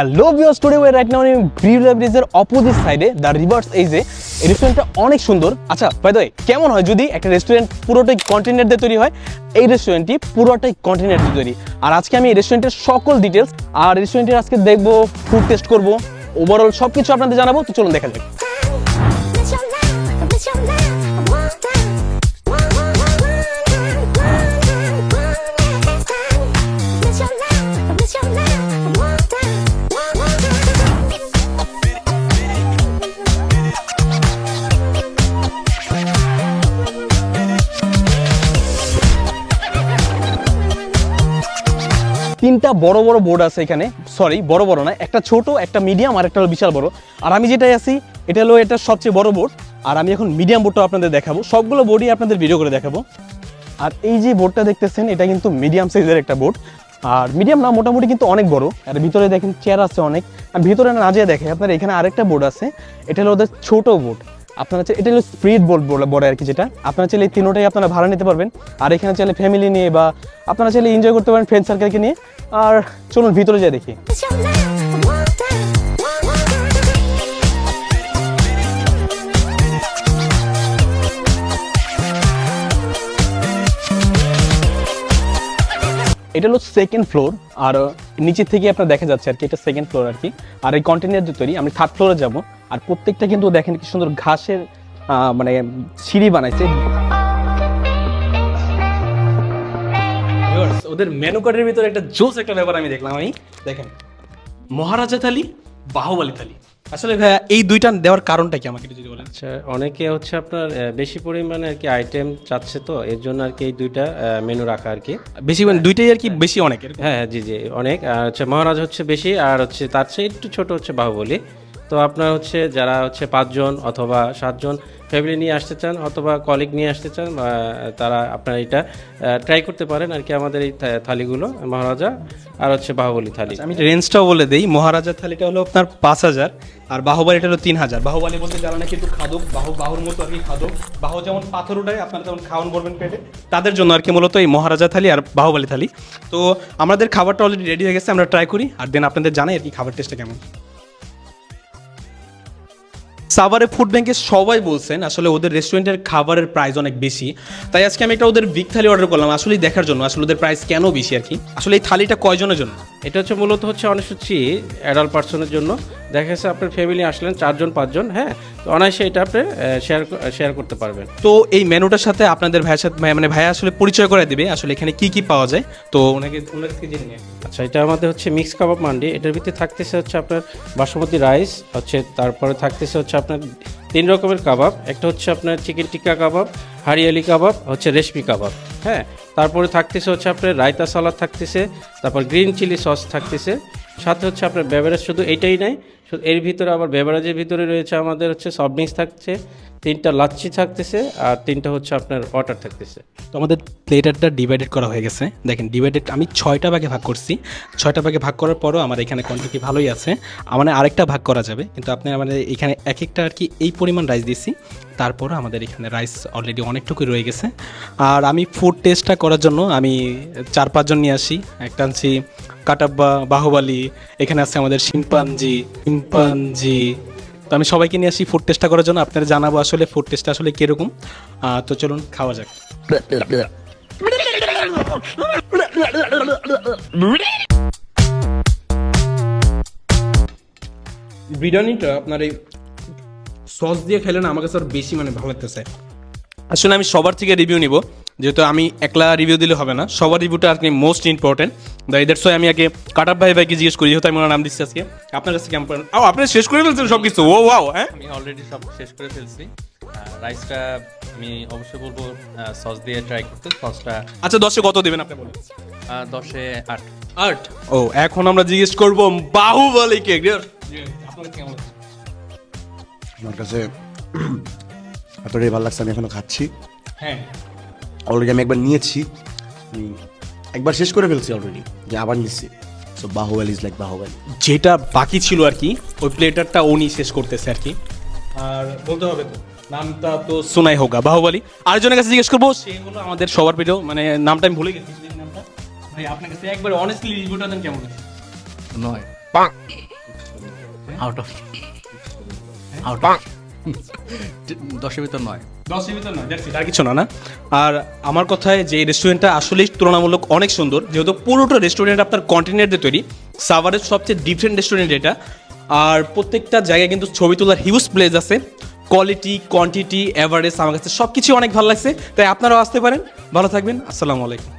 Hello viewers today we're right now in ব্রিউলা ব্রিজের opposite সাইডে the rivers এই যে রেস্টুরেন্টটা অনেক সুন্দর। আচ্ছা বাই কেমন হয় যদি একটা রেস্টুরেন্ট পুরোটাই কন্টেনার দিয়ে তৈরি হয়? এই রেস্টুরেন্টটি পুরোটাই কন্টেনার দিয়ে তৈরি। আর আজকে আমি এই রেস্টুরেন্টের সকল ডিটেলস আর রেস্টুরেন্টের আজকে দেখব ফুড টেস্ট করব ওভারঅল সব কিছু আপনাদের জানাব, তো চলুন দেখা যাক। তিনটা বড় বড় বোর্ড আছে এখানে সরি বড় বড় না একটা ছোট একটা মিডিয়াম আর একটা হলো বিশাল বড় আর আমি যেটাই আছি এটা হলো এটা সবচেয়ে বড় বোর্ড আর আমি এখন মিডিয়াম বোর্ডটা আপনাদের দেখাবো সবগুলো বোর্ডই আপনাদের ভিডিও করে দেখাবো আর এই যে বোর্ডটা দেখতেছেন এটা কিন্তু মিডিয়াম সাইজের একটা বোর্ড আর মিডিয়াম না মোটামুটি কিন্তু অনেক বড় আর ভিতরে দেখেন চেয়ার আছে অনেক আর ভিতরে না যেয়ে দেখে আপনার এখানে আরেকটা বোর্ড আছে এটা হলো ওদের ছোট বোর্ড আপনারা এটা হলো স্প্রিড বোর্ড বলে আর কি যেটা। আপনারা চাইলে এই তিনোটাই আপনারা ভাড়া নিতে পারবেন। আর এখানে চাইলে ফ্যামিলি নিয়ে বা আপনারা চাইলে এনজয় করতে পারেন ফ্রেন্ড সার্কেলকে নিয়ে। আর চলুন ভিতরে যাই দেখি. এটা হলো সেকেন্ড ফ্লোর আর নিচে থেকে আপনার দেখা যাচ্ছে আর কি, এটা সেকেন্ড ফ্লোর আর কি। আর এই কন্টেনার যে তৈরি, আমি থার্ড ফ্লোরে যাব। আর প্রত্যেকটা কিন্তু দেখেন কি সুন্দর ঘাসের মানে সিঁড়ি বানাইছে। ওদের মেনু কার্ডের ভিতরে একটা জোস একটা ব্যাপার আমি দেখলাম আমি। দেখেন মহারাজা থালি বাহুবলী থালি। আসলে ভাইয়া এই দুইটা দেওয়ার কারণটা কি আমাকে যদি বলেন? আচ্ছা অনেকে হচ্ছে আপনার বেশি পরিমাণে আর কি আইটেম চাচ্ছে তো এর জন্য আর কি এই দুইটা মেনু রাখা আর কি। বেশি মানে দুইটাই আর কি বেশি অনেক এরকম। হ্যাঁ হ্যাঁ জি জি অনেক। আর হচ্ছে মহারাজ হচ্ছে বেশি আর হচ্ছে তার চেয়ে একটু ছোট হচ্ছে বাহুবলী। তো আপনার হচ্ছে যারা হচ্ছে পাঁচজন অথবা সাতজন ফ্যামিলি নিয়ে আসতে চান অথবা কলিগ নিয়ে আসতে চান তারা আপনারা এটা ট্রাই করতে পারেন আর কি আমাদের এই থালিগুলো, মহারাজা আর হচ্ছে বাহুবলী থালি। আমি রেঞ্জটাও বলে দিই মহারাজা থালিটা হলো আপনার পাঁচ হাজার, আর বাহুবালিটা হলো তিন হাজার। বাহুবালি বলতে যারা নাকি একটু খাদক, বাহু, বাহুর মতো আর কি খাদক, বাহু যেমন পাথর উঠায়, আপনারা যেমন খাওয়ান করবেন পেটে, তাদের জন্য আর কি মূলত এই মহারাজা থালি আর বাহুবালি থালি। তো আমাদের খাবারটা অলরেডি রেডি হয়ে গেছে, আমরা ট্রাই করি, আর দেন আপনাদের জানাই আর কি খাবার টেস্টটা কেমন। সাভারে ফুড ব্যাংকে সবাই বলছেন, আসলে ওদের রেস্টুরেন্টের খাবারের প্রাইস অনেক বেশি। তাই আজকে আমি একটা ওদের বিগ থালি অর্ডার করলাম আসলে দেখার জন্য, আসলে ওদের প্রাইস কেন বেশি আর কি? আসলে এই থালিটা কয়জনের জন্য? এটা হচ্ছে মূলত হচ্ছে অনেকসূচি অ্যাডাল্ট পার্সনের জন্য। দেখা যাচ্ছে আপনার ফ্যামিলি আসলেন চারজন পাঁচজন হ্যাঁ? তো অনায়াসে এটা আপনি শেয়ার শেয়ার করতে পারবেন। তো এই মেনুটার সাথে আপনাদের ভাইয়ের সাথে ভাই- মানে ভাইয়া আসলে পরিচয় করে দিবে আসলে এখানে কি কি পাওয়া যায়। তো ওনাকে ওনার থেকে জেনে নিয়ে। আচ্ছা এটা আমাদের হচ্ছে মিক্স কাবাব মান্ডি এটার ভিতরে থাকতেছে হচ্ছে আপনার বাসমতি রাইস হচ্ছে তারপরে থাকতেছে হচ্ছে আপনার তিন রকমের কাবাব। একটা হচ্ছে আপনার চিকেন টিক্কা কাবাব, হারিয়ালি কাবাব, হচ্ছে রেশমি কাবাব। হ্যাঁ তারপরে থাকতেছে হচ্ছে আপনার রায়তা সালাদ থাকতেছে, তারপর গ্রিন চিলি সস থাকতেছে, সাথে হচ্ছে আপনার ব্যবহারের শুধু এইটাই নাই এর ভিতরে আবার বেভারেজের ভিতরে রয়েছে আমাদের হচ্ছে সফট ড্রিঙ্কস থাকছে, তিনটা লাচ্ছি থাকতেছে আর তিনটা হচ্ছে আপনার ওয়াটার থাকতেছে। তো আমাদের প্লেটারটা ডিভাইডেড করা হয়ে গেছে। দেখেন ডিভাইডেড আমি ছয়টা ভাগে ভাগ করছি। ছয়টা ভাগে ভাগ করার পরও আমার এখানে কোয়ান্টিটি ভালোই আছে। আমার আরেকটা ভাগ করা যাবে। কিন্তু আপনি আমাদের এখানে এক একটা আর কি এই পরিমাণ রাইস দিছি তারপরও আমাদের এখানে রাইস অলরেডি অনেকটুকুই রয়ে গেছে। আর আমি ফুড টেস্টটা করার জন্য আমি চার পাঁচজন নিয়ে আসি। একটা আনছি কাটাব্বা, বাহুবালি, এখানে আছে আমাদের শিম্পাঞ্জি শিম্পাঞ্জি। তো আমি সবাইকে নিয়ে আসি ফুড টেস্টটা করার জন্য আপনারা জানাব আসলে ফুড টেস্টটা আসলে কীরকম। তো চলুন, খাওয়া যাক। বিরিয়ানিটা আপনার এই সস দিয়ে খেলে না আমার কাছে আরও বেশি মানে ভালো লাগতেছে। আসলে আমি সবার থেকে রিভিউ নিব যেহেতু আমি একলা রিভিউ দিলে হবে না সবার রিভিউটা আর কি most important the that's why আমি আগে কাটাপ ভাই ভাইকে জিজ্ঞেস করি যেহেতু আমি ওনার নাম দিচ্ছি আজকে। আপনার কাছে কেমন ও আপনি শেষ করে ফেলছেন সব কিছু ও ওয়াও হ্যাঁ? আমি অলরেডি সব শেষ করে ফেলছি। রাইসটা আমি অবশ্যই বলব সস দিয়ে ট্রাই করতে সসটা আচ্ছা দশে কত দেবেন আপনি বলুন? দশে আট। আট? ও এখন আমরা জিজ্ঞেস করব বাহুবলীকে আপনার কেমন? আমার কাছে এতটাই ভালো লাগছে আমি এখনও খাচ্ছি। হ্যাঁ। অলরেডি আমি একবার নিয়েছি। একবার শেষ করে ফেলছি অলরেডি যে আবার নিচ্ছি। So Baahubali is like Baahubali যেটা বাকি ছিল আর কি ওই প্লেটারটা উনি শেষ করতেছে আর কি। আর বলতে হবে তো নামটা তো সোনাই হোগা বাহুবলী আরেকজনের কাছে জিজ্ঞেস করব সে হলো আমাদের সবার ভিডিও মানে নামটা আমি ভুলে গেছি নামটা। ভাই আপনার কাছে একবার অনেস্টলি রিভিউটা দেন কেমন নয়। আউট অফ আউট দশের ভিতর নয়। দশের ভিতর না দেখছি আর কিছু না না? আর আমার কথায় যে রেস্টুরেন্টটা আসলেই তুলনামূলক অনেক সুন্দর যেহেতু পুরোটা রেস্টুরেন্ট আপনার কন্টিনেন্ট দিয়ে তৈরি সাভারের সবচেয়ে ডিফারেন্ট রেস্টুরেন্ট এটা। আর প্রত্যেকটা জায়গায় কিন্তু ছবি তোলার হিউজ প্লেস আছে। কোয়ালিটি কোয়ান্টিটি অ্যাভারেজ আমার কাছে সব কিছু অনেক ভালো লাগছে। তাই আপনারাও আসতে পারেন। ভালো থাকবেন। আসসালামু আলাইকুম।